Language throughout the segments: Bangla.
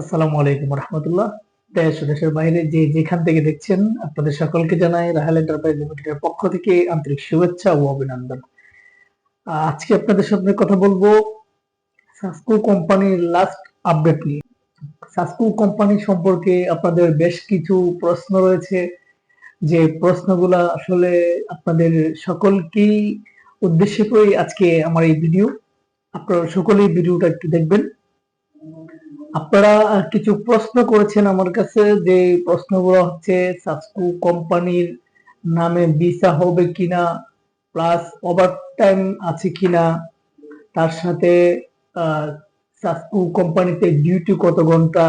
আসসালামু আলাইকুম রহমতুল্লাহ। দেশ দেশের বাইরে যে যেখান থেকে দেখছেন, আপনাদের সকলকে জানাই রাহাল এন্টারপ্রাইজ লিমিটেডের পক্ষ থেকে আন্তরিক শুভেচ্ছা ও অভিনন্দন। আজকে আপনাদের সামনে কথা বলব সাসকো কোম্পানির লাস্ট আপডেট নিয়ে। সাসকো কোম্পানি সম্পর্কে আপনাদের বেশ কিছু প্রশ্ন রয়েছে। যে প্রশ্নগুলা আসলে আপনাদের সকলকেই উদ্দেশ্য করে আজকে আমার এই ভিডিও আপনারা সকলেই ভিডিওটা একটু দেখবেন। আপনারা কিছু প্রশ্ন করেছেন আমার কাছে যে প্রশ্নগুলো হচ্ছে, সাসকু কোম্পানির নামে ভিসা হবে কিনা, প্লাস ওভার টাইম আছে কিনা, তার সাথে সাসকু কোম্পানিতে ডিউটি কত ঘণ্টা,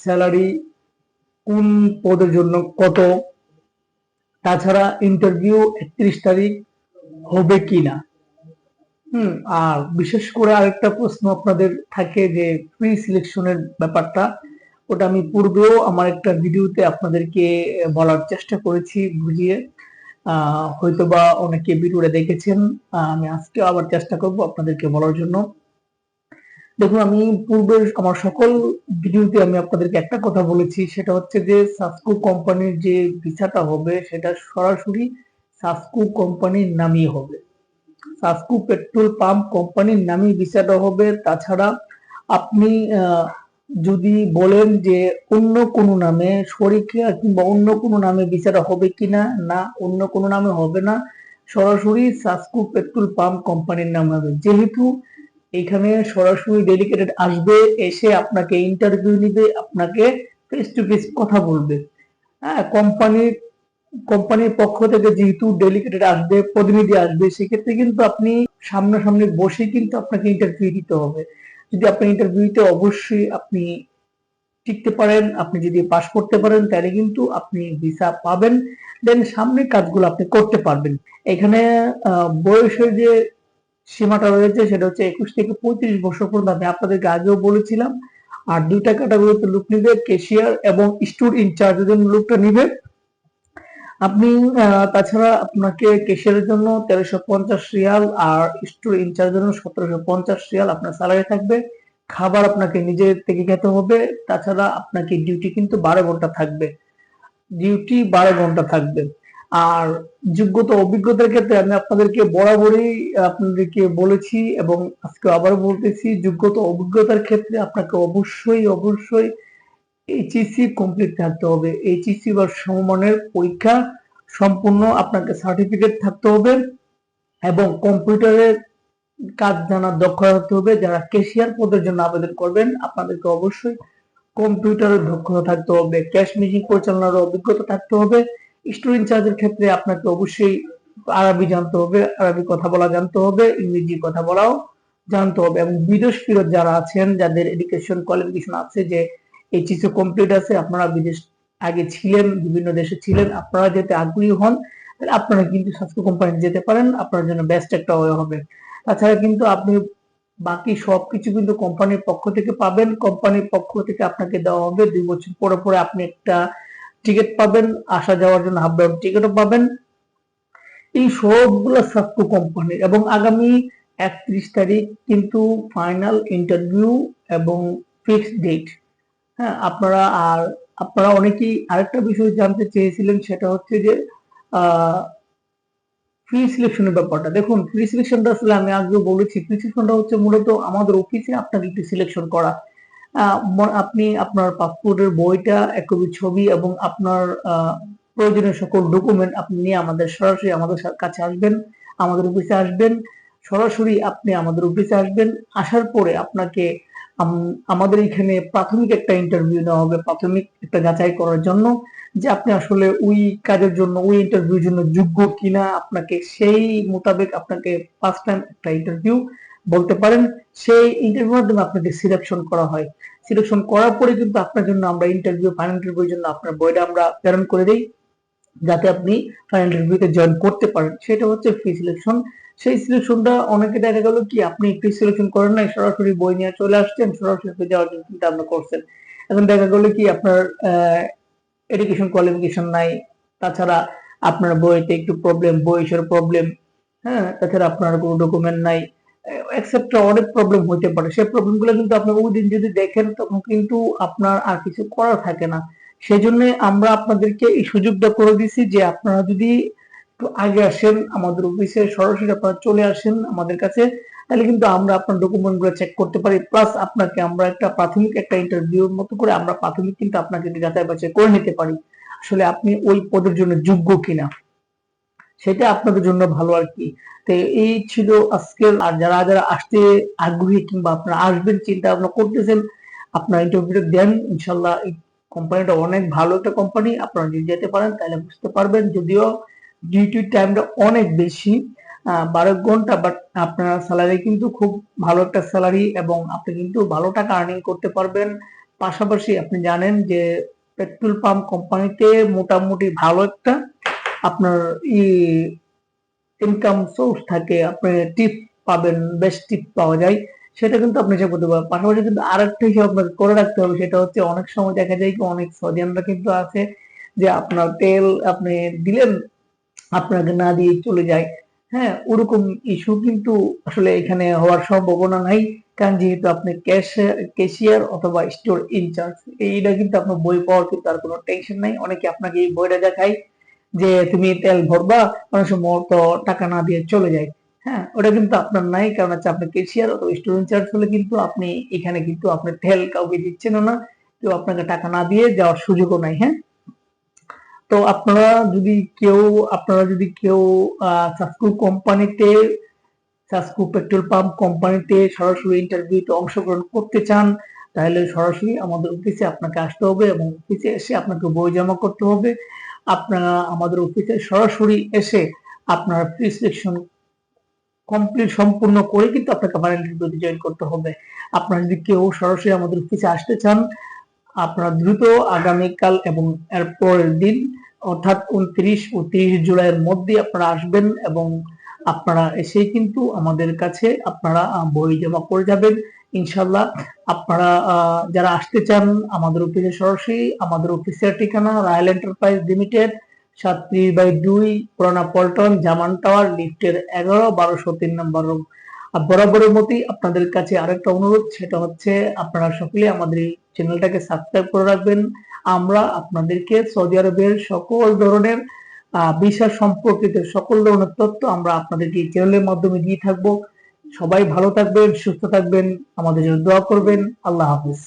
স্যালারি কোন পদের জন্য কত, তাছাড়া ইন্টারভিউ একত্রিশ তারিখ হবে কিনা। আর বিশেষ করে আরেকটা প্রশ্ন আপনাদের থাকে যে প্রি সিলেকশনের ব্যাপারটা। ওটা আমি পূর্বেও আমার একটা ভিডিওতে আপনাদেরকে বলার চেষ্টা করেছি বুঝিয়ে। আহ, হয়তোবা অনেকে ভিডিওটা দেখেছেন আমি আজকে আবার চেষ্টা করব আপনাদেরকে বলার জন্য। দেখুন আমি পূর্বের আমার সকল ভিডিওতে আমি আপনাদেরকে একটা কথা বলেছি সেটা হচ্ছে যে সাসকো কোম্পানির যে ভিসাটা হবে সেটা সরাসরি সাসকো কোম্পানির নামই হবে। সাসকু পেট্রোল পাম্প কোম্পানির নামই ভিসাটা হবে। তাছাড়া আপনি যদি বলেন যে অন্য কোনো নামে শরিকা কিংবা অন্য কোনো নামে ভিসাটা হবে কিনা, না, অন্য কোনো নামে হবে না, সরাসরি সাসকু পেট্রোল পাম্প কোম্পানির নাম হবে। যেহেতু এখানে সরাসরি ডেলিকেটেড আসবে, এসে আপনাকে ইন্টারভিউ নিবে, আপনাকে ফেস টু ফেস কথা বলবে। হ্যাঁ কোম্পানির কোম্পানির পক্ষ থেকে যেহেতু ডেলিকেটেড আসবে, প্রতিনিধি আসবে, সেক্ষেত্রে কিন্তু আপনি সামনাসামনি বসে কিন্তু আপনাকে ইন্টারভিউ দিতে হবে। যদি আপনি ইন্টারভিউতে অবশ্যই আপনি টিকতে পারেন, আপনি যদি পাস করতে পারেন, তাহলে কিন্তু আপনি ভিসা পাবেন। দেন সামনে কাজগুলো আপনি করতে পারবেন। এখানে বয়সের যে সীমাটা রয়েছে, সেটা হচ্ছে একুশ থেকে পঁয়ত্রিশ বছর পর্যন্ত আমি আপনাদেরকে আগেও বলেছিলাম। আর দুইটা ক্যাটাগরিতে লোক নিবে ক্যাশিয়ার এবং স্টোর ইনচার্জ জন্য লোকটা নিবে। আপনি তাছাড়া আপনাকে কেশিয়ারের জন্য তেরোশো পঞ্চাশ রিয়াল আর স্টোর ইনচার্জের জন্য সতেরোশো পঞ্চাশ রিয়াল আপনার স্যালারি থাকবে। খাবার আপনাকে নিজে থেকে খেতে হবে। তাছাড়া আপনাকে ডিউটি কিন্তু বারো ঘণ্টা থাকবে। ডিউটি বারো ঘণ্টা থাকবে। আর যোগ্যতা অভিজ্ঞতার ক্ষেত্রে আমি আপনাদেরকে বরাবরই, আপনাদেরকে বলেছি এবং আজকে আবার বলতেছি, যোগ্যতা অভিজ্ঞতার ক্ষেত্রে আপনাকে অবশ্যই অবশ্যই এইচএসসি কমপ্লিট থাকতে হবে। এইচএসসি বা সমমানের পরীক্ষা সম্পূর্ণ আপনাকে সার্টিফিকেট থাকতে হবে এবং কম্পিউটারের কাজ জানার দক্ষতা থাকতে হবে। যারা কেশিয়ার পদের জন্য আবেদন করবেন, আপনাদেরকে অবশ্যই কম্পিউটারের দক্ষতা থাকতে হবে। ক্যাশ মেশিন পরিচালনার অভিজ্ঞতা থাকতে হবে। স্টুডেন্ট চার্জের ক্ষেত্রে আপনাকে অবশ্যই আরবি জানতে হবে, আরবি কথা বলা জানতে হবে, ইংরেজি কথা বলাও জানতে হবে এবং বিদেশ ফেরত যারা আছেন, যাদের এডুকেশন কোয়ালিফিকেশন আছে যে এইচএসসি কমপ্লিট আছে, আপনারা বিদেশ আগে ছিলেন, বিভিন্ন দেশে ছিলেন, আপনারা যেতে আগ্রহী হন, তাহলে আপনারা কিন্তু স্বাস্থ্য কোম্পানি যেতে পারেন, আপনার জন্য বেস্ট একটা ওয়ে হবে। তাছাড়া কিন্তু আপনি বাকি সবকিছু কিন্তু কোম্পানির পক্ষ থেকে পাবেন কোম্পানির পক্ষ থেকে আপনাকে দেওয়া হবে, দুই বছর পরে পরে আপনি একটা টিকিট পাবেন, আসা যাওয়ার জন্য হাফ ডাউন টিকিটও পাবেন। এই সবগুলো স্বাস্থ্য কোম্পানি এবং আগামী একত্রিশ তারিখ কিন্তু ফাইনাল ইন্টারভিউ এবং ফিক্সড ডেট হ্যাঁ আপনারা আর আপনারা অনেকেই আরেকটা বিষয় জানতে চেয়েছিলেন, সেটা হচ্ছে যে ফ্রি সিলেকশনের ব্যাপারটা। দেখুন ফ্রি সিলেকশনটা আসলে আমি আগেও বলেছি ফ্রি সিলেকশনটা হচ্ছে মূলত আমাদের অফিসে আপনাকে একটু সিলেকশন করা। আপনি আপনার পাসপোর্টের বইটা, এক কপি ছবি এবং আপনার প্রয়োজনীয় সকল ডকুমেন্ট আপনি নিয়ে আমাদের সরাসরি আমাদের কাছে আসবেন, আমাদের অফিসে আসবেন। সরাসরি আপনি আমাদের অফিসে আসবেন। আসার পরে আপনাকে আমাদের এখানে প্রাথমিক একটা ইন্টারভিউ নেওয়া হবে, প্রাথমিক একটা যাচাই করার জন্য যে আপনি আসলে ওই কাজের জন্য, ওই ইন্টারভিউর জন্য যোগ্য কিনা, আপনাকে সেই মোতাবেক আপনাকে ফার্স্ট টাইম একটা ইন্টারভিউ বলতে পারেন। সেই ইন্টারভিউর মাধ্যমে আপনাকে সিলেকশন করা হয়। সিলেকশন করার পরে কিন্তু আপনার জন্য আমরা ইন্টারভিউ ফাইনাল ইন্টারভিউর জন্য আপনার বইটা আমরা প্রেরণ করে দিই। যাতে আপনি ফাইনাল ইন্টারভিউতে জয়েন করতে পারেন। সেটা হচ্ছে ফ্রি সিলেকশন সেই সিলেকশনটা অনেকে দেখা গেল কি, আপনি ফ্রি সিলেকশন করেন নাই, সরাসরি বই নিয়ে চলে আসছেন, সরাসরি যাওয়ার জন্য চিন্তা ভাবনা করছেন। এখন দেখা গেল কি, আপনার এডুকেশন কোয়ালিফিকেশন নাই। তাছাড়া আপনার বইতে একটু প্রবলেম বয়সের প্রবলেম হ্যাঁ? তাছাড়া আপনার কোনো ডকুমেন্ট নাই এক্সেট্রা অনেক প্রবলেম হইতে পারে। সেই প্রবলেমগুলো কিন্তু আপনি ওই দিন যদি দেখেন, তখন কিন্তু আপনার আর কিছু করার থাকে না। সেই জন্য আমরা আপনাদেরকে এই সুযোগটা করে দিছি যে আপনারা যদি একটু আগে আসেন, আমাদের অফিসে সরাসরি আপনারা চলে আসেন আমাদের কাছে, তাহলে কিন্তু আমরা আপনার ডকুমেন্টগুলো চেক করতে পারি। প্লাস আপনাকে আমরা একটা প্রাথমিক একটা ইন্টারভিউর মতো করে আমরা প্রাথমিক কিন্তু আপনাকে যাচাই বাছাই করে নিতে পারি। আসলে আপনি ওই পদের জন্য যোগ্য কিনা, সেটা আপনাদের জন্য ভালো আর কি। তো এই ছিল আজকের, আর যারা যারা আসতে আগ্রহী কিংবা আপনারা আসবেন, চিন্তা ভাবনা করতেছেন, আপনার ইন্টারভিউটা দেন, ইনশাল্লাহ কোম্পানিটা অনেক ভালো একটা কোম্পানি আপনারা যদি যেতে পারেন তাহলে বুঝতে পারবেন যদিও ডিউটি টাইমটা অনেক বেশি বারো ঘণ্টা বাট আপনার স্যালারি কিন্তু খুব ভালো একটা স্যালারি এবং আপনি কিন্তু ভালো টাকা আর্নিং করতে পারবেন। পাশাপাশি আপনি জানেন যে পেট্রোল পাম্প কোম্পানিতে মোটামুটি ভালো একটা আপনার ই ইনকাম সোর্স থাকে, আপনি টিপ পাবেন বেশ টিপ পাওয়া যায়। সেটা কিন্তু আপনি হিসাব করতে পারবেন পাশাপাশি কিন্তু আরেকটা হিসাব আপনাকে করে রাখতে হবে, সেটা হচ্ছে অনেক সময় দেখা যায় কি, অনেক সদিয়ানরা কিন্তু আছে যে আপনার তেল আপনি দিলেন, আপনাকে না দিয়ে চলে যায়। হ্যাঁ ওরকম ইস্যু কিন্তু আসলে এখানে হওয়ার সম্ভাবনা নাই, কারণ যেহেতু আপনি ক্যাশ ক্যাশিয়ার অথবা স্টোর ইনচার্জ এইটা কিন্তু আপনার বই পাওয়ার কিন্তু আর কোনো টেনশন নাই। অনেকে আপনাকে এই বইটা দেখায় যে, তুমি তেল ভরবা, অনেক সময় তো টাকা না দিয়ে চলে যায়। হ্যাঁ ওটা কিন্তু আপনার নাই। কারণ হচ্ছে আপনি ক্যাশিয়ার অথবা স্টোর ইনচার্জ হলে কিন্তু আপনি এখানে কিন্তু আপনি ঠেল কাউকে দিচ্ছেন না। কেউ আপনাকে টাকা না দিয়ে যাওয়ার সুযোগও নাই হ্যাঁ? তো আপনারা যদি কেউ, আপনারা যদি কেউ সাসকু কোম্পানিতে সাসকু পেট্রোল পাম্প কোম্পানিতে সরাসরি ইন্টারভিউতে অংশগ্রহণ করতে চান, তাহলে সরাসরি আমাদের অফিসে আপনাকে আসতে হবে এবং অফিসে এসে আপনাকে বই জমা করতে হবে। আপনারা আমাদের অফিসে সরাসরি এসে আপনার প্রি কমপ্লিট সম্পূর্ণ করে কিন্তু আপনাকে ফাইনাল ইন্টারভিউতে জয়েন করতে হবে। আপনারা যদি কেউ সরাসরি আমাদের অফিসে আসতে চান, আপনারা দ্রুত আগামীকাল এবং এর পরের দিন, অর্থাৎ উনত্রিশ ও তিরিশ জুলাইয়ের মধ্যে আপনারা আসবেন এবং আপনারা এসেই কিন্তু আমাদের কাছে আপনারা বই জমা করে যাবেন। ইনশাল্লাহ আপনারা যারা আসতে চান আমাদের অফিসে সরাসরি, আমাদের অফিসের ঠিকানা রায়ল এন্টারপ্রাইজ লিমিটেড সাতত্রিশ বাই দুই, পুরানা পল্টন, জামান টাওয়ার, লিফটের এগারো, বারোশো তিন নম্বর রুম আর বরাবরের মতোই আপনাদের কাছে আরেকটা অনুরোধ, সেটা হচ্ছে আপনারা সকলে আমাদের এই চ্যানেলটাকে সাবস্ক্রাইব করে রাখবেন। আমরা আপনাদেরকে সৌদি আরবের সকল ধরনের ভিসা সম্পর্কিত সকল ধরনের তথ্য আমরা আপনাদেরকে এই চ্যানেলের মাধ্যমে দিয়ে থাকব। সবাই ভালো থাকবেন, সুস্থ থাকবেন, আমাদের জন্য দোয়া করবেন। আল্লাহ হাফিজ।